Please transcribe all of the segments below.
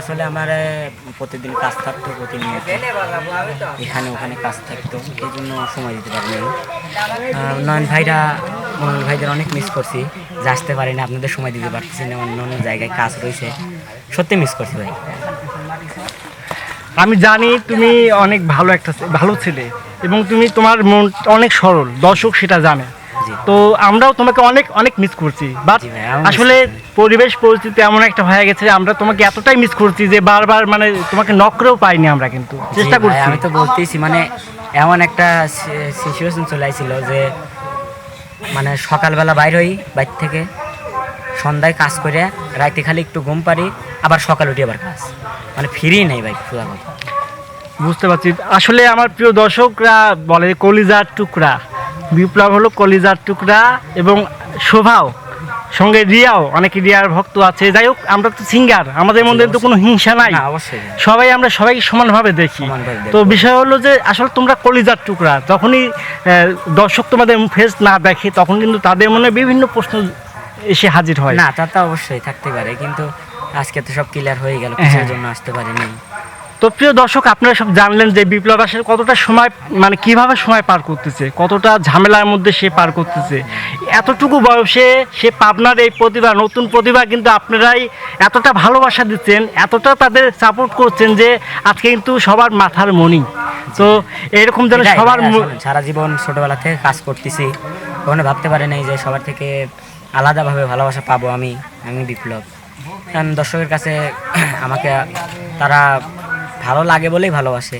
আসলে আমার প্রতিদিন কাজ থাকতো, প্রতিনিয়ত। এখানে ওখানে কাজ থাকতো এই জন্য সময় দিতে পারিনি। নয়ন ভাইরা মনোজ ভাইদের অনেক মিস করছি। যে আসতে পারি না আপনাদের সময় দিতে পারতেছি না, অন্য অন্য জায়গায় কাজ রয়েছে। সত্যি মিস করছি ভাই। আমি জানি তুমি অনেক ভালো একটা, ভালো ছেলে, এবং তুমি তোমার মন অনেক সরল, দর্শক সেটা জানে। তো আমরাও তোমাকে অনেক অনেক মিস করছি। বাট আসলে পরিবেশ পরিস্থিতি এমন একটা হয়ে গেছে আমরা তোমাকে এতটাই মিস করছি যে বারবার মানে তোমাকে নকরেও পাইনি আমরা কিন্তু। চেষ্টা করছি। আমি তো বলতেইছি মানে এমন একটা সিচুয়েশন চলে আসছিল যে মানে সকালবেলা বাইর হই বাইর থেকে সন্ধ্যায় কাজ করে রাতে খালি একটু ঘুম পারি আবার সকাল উঠে আবার কাজ। মানে ফ্রি নেই ভাই সোজা কথা। বুঝতে পারছি। আসলে আমার প্রিয় দর্শকরা বলে কলিজার টুকরা। বিপ্লব হলো কলিজার টুকরা এবং শোভাও সঙ্গে রিয়াও অনেকে রিয়ার ভক্ত আছে। যাই হোক আমরা তো সিঙ্গার আমাদের মধ্যে তো কোনো হিংসা নাই। সবাই আমরা সবাইকে সমানভাবে দেখি। তো বিষয় হলো যে আসলে তোমরা কলিজার টুকরা যখনই দর্শক তোমাদের ফেস না দেখে তখন কিন্তু তাদের মনে বিভিন্ন প্রশ্ন এসে হাজির হয়। না তা তো অবশ্যই থাকতে পারে কিন্তু আজকে তো সব ক্লিয়ার হয়ে গেল হ্যাঁ। জন্য আসতে পারিনি। তো প্রিয় দর্শক আপনারা সব জানলেন যে বিপ্লব আসলে কতটা সময় মানে কীভাবে সময় পার করতেছে কতটা ঝামেলার মধ্যে সে পার করতেছে। এতটুকু বয়সে সে পাবনার এই প্রতিভা নতুন প্রতিভা কিন্তু আপনারাই এতটা ভালোবাসা দিচ্ছেন এতটা তাদের সাপোর্ট করছেন যে আজকে কিন্তু সবার মাথার মনি তো এরকম যেন সবার সারা জীবন ছোটবেলা থেকে কাজ করতেছি। কখনো ভাবতে পারি নাই যে সবার থেকে আলাদাভাবে ভালোবাসা পাবো আমি আমি বিপ্লব। কারণ দর্শকের কাছে আমাকে তারা ভালো লাগে বলেই ভালোবাসে।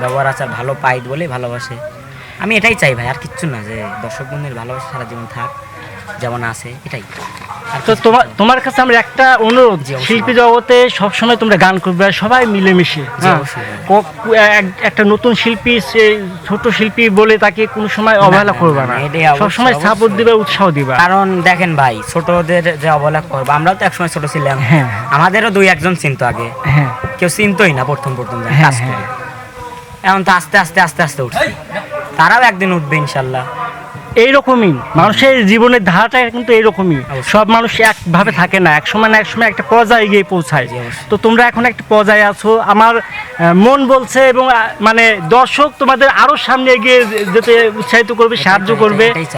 ব্যবহার আচার ভালো পাই বলেই ভালোবাসে। আমি এটাই চাই ভাই আর কিচ্ছু না যে দর্শক বন্ধুর ভালোবাসা সারা জীবন থাক যেমন আছে এটাই। আর তো তোমার তোমার কাছে আমরা একটা অনুরোধ। শিল্পী জগতে সবসময় তোমরা গান করবে সবাই মিলেমিশে। হ্যাঁ। একটা নতুন শিল্পী সে ছোট শিল্পী বলে তাকে কোনো সময় অবহেলা করবে না, না। সবসময় সাপোর্ট দিবে উৎসাহ দিবে। কারণ দেখেন ভাই ছোটদের যে অবহেলা করব আমরাও তো একসময় ছোট ছিলাম। হ্যাঁ। আমাদেরও দুই একজন চিনতো আগে। হ্যাঁ। কেউ চিনতোই না প্রথম প্রথম হ্যাঁ, কাজ করে। হ্যাঁ। এখন তো আস্তে আস্তে আস্তে আস্তে উঠছে। তারাও একদিন উঠবে ইনশাল্লাহ। এইরকমই। মানুষের জীবনের ধারাটা কিন্তু এইরকমই। সব মানুষ একভাবে থাকে না। এক সময় না এক সময় একটা পর্যায়ে গিয়ে পৌঁছায়। তো তোমরা এখন একটা পর্যায়ে আছো। আমার মন বলছে এবং মানে দর্শক তোমাদের আরও সামনে এগিয়ে যেতে উৎসাহিত করবে সাহায্য করবে।